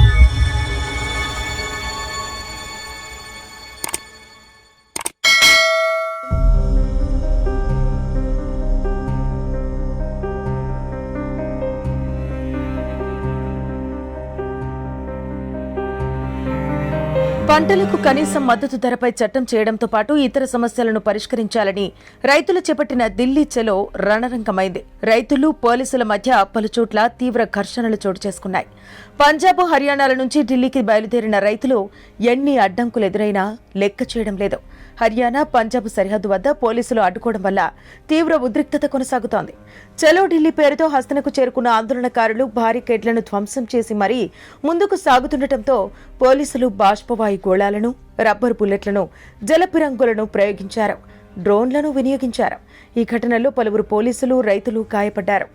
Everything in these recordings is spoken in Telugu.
you పంటలకు కనీసం మద్దతు ధరపై చట్టం చేయడంతో పాటు ఇతర సమస్యలను పరిష్కరించాలని రైతులు చేపట్టిన ఢిల్లీ చెలో రణరంగమైంది. రైతులు పోలీసుల మధ్య పలుచోట్ల తీవ్ర ఘర్షణలు చోటు చేసుకున్నాయి. పంజాబ్ హర్యానాల నుంచి ఢిల్లీకి బయలుదేరిన రైతులు ఎన్ని అడ్డంకులు ఎదురైనా లెక్క చేయడం లేదు. హర్యానా పంజాబ్ సరిహద్దు వద్ద పోలీసులు అడ్డుకోవడం వల్ల తీవ్ర ఉద్రిక్తత కొనసాగుతోంది. చలో ఢిల్లీ పేరుతో హస్తనకు చేరుకున్న ఆందోళనకారులు భారీ కేడ్లను ధ్వంసం చేసి మరీ ముందుకు సాగుతుండటంతో పోలీసులు బాష్పవాయు గోళాలను రబ్బరు బుల్లెట్లను జలపిరంగులను ప్రయోగించారు. డ్రోన్లను వినియోగించారు. ఈ ఘటనలో పలువురు పోలీసులు రైతులు గాయపడ్డారు.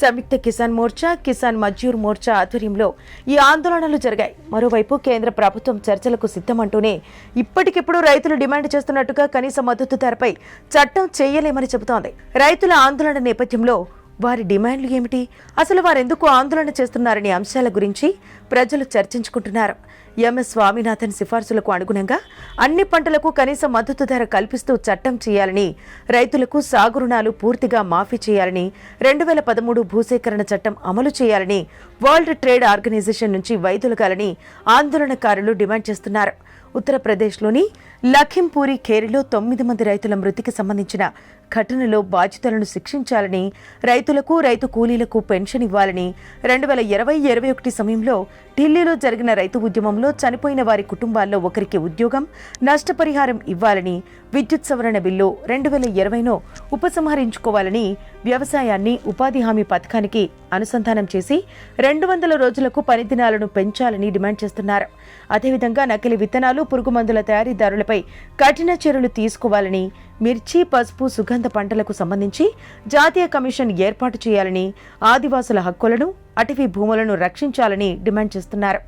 సంయుక్త కిసాన్ మోర్చా కిసాన్ మజ్జూర్ మోర్చా ఆధ్వర్యంలో ఈ ఆందోళనలు జరిగాయి. మరోవైపు కేంద్ర ప్రభుత్వం చర్చలకు సిద్ధమంటూనే ఇప్పటికిప్పుడు రైతులు డిమాండ్ చేస్తున్నట్టుగా కనీస మద్దతు ధరపై చట్టం చేయలేమని చెబుతోంది. రైతుల ఆందోళన నేపథ్యంలో వారి డిమాండ్లు ఏమిటి? అసలు వారెందుకు ఆందోళన చేస్తున్నారనే అంశాల గురించి ప్రజలు చర్చించుకుంటున్నారు. ఎంఎస్ స్వామినాథన్ సిఫార్సులకు అనుగుణంగా అన్ని పంటలకు కనీస మద్దతు ధర కల్పిస్తూ చట్టం చేయాలని రైతులకు సాగు రుణాలు పూర్తిగా మాఫీ చేయాలని రెండు వేల పదమూడు భూసేకరణ చట్టం అమలు చేయాలని వరల్డ్ ట్రేడ్ ఆర్గనైజేషన్ నుంచి వైదొలగాలని ఆందోళనకారులు డిమాండ్ చేస్తున్నారు. ఉత్తరప్రదేశ్లోని లఖింపూరి ఖేరిలో తొమ్మిది మంది రైతుల మృతికి సంబంధించిన ఘటనలో బాధితులను శిక్షించాలని రైతులకు రైతు కూలీలకు పెన్షన్ ఇవ్వాలని రెండు వేల ఇరవై ఇరవై ఒకటి సమయంలో ఢిల్లీలో జరిగిన రైతు ఉద్యమంలో చనిపోయిన వారి కుటుంబాల్లో ఒకరికి ఉద్యోగం నష్టపరిహారం ఇవ్వాలని విద్యుత్ సవరణ బిల్లు రెండు వేల ఇరవైను ఉపసంహరించుకోవాలని వ్యవసాయాన్ని ఉపాధి హామీ పథకానికి అనుసంధానం చేసి రెండు వందల రోజులకు పని దినాలను పెంచాలని డిమాండ్ చేస్తున్నారు. అదేవిధంగా నకిలీ విత్తనాలు పురుగు మందుల తయారీదారులపై కఠిన చర్యలు తీసుకోవాలని మిర్చి పసుపు సుగంధ పంటలకు సంబంధించి జాతీయ కమిషన్ ఏర్పాటు చేయాలని ఆదివాసుల హక్కులను అటవీ భూములను రక్షించాలని డిమాండ్ చేస్తున్నారు.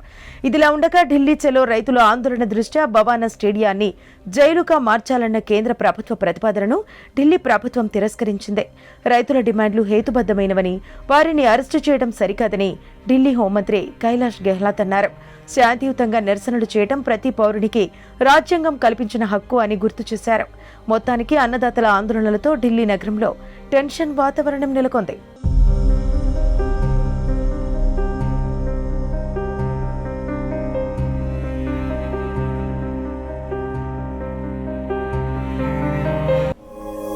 ఇదిలా ఉండగా ఢిల్లీ చెలో రైతుల ఆందోళన దృష్ట్యా భవానా స్టేడియాన్ని జైలుగా మార్చాలన్న కేంద్ర ప్రభుత్వ ప్రతిపాదనను ఢిల్లీ ప్రభుత్వం తిరస్కరించింది. రైతుల డిమాండ్లు హేతుబద్ధమైనవని వారిని అరెస్టు చేయడం సరికాదని ఢిల్లీ హోంమంత్రి కైలాష్ గెహ్లాత్ అన్నారు. శాంతియుతంగా నిరసనలు చేయడం ప్రతి పౌరునికి రాజ్యాంగం కల్పించిన హక్కు అని గుర్తు చేశారు. మొత్తానికి అన్నదాతల ఆందోళనలతో ఢిల్లీ నగరంలో టెన్షన్ వాతావరణం నెలకొంది.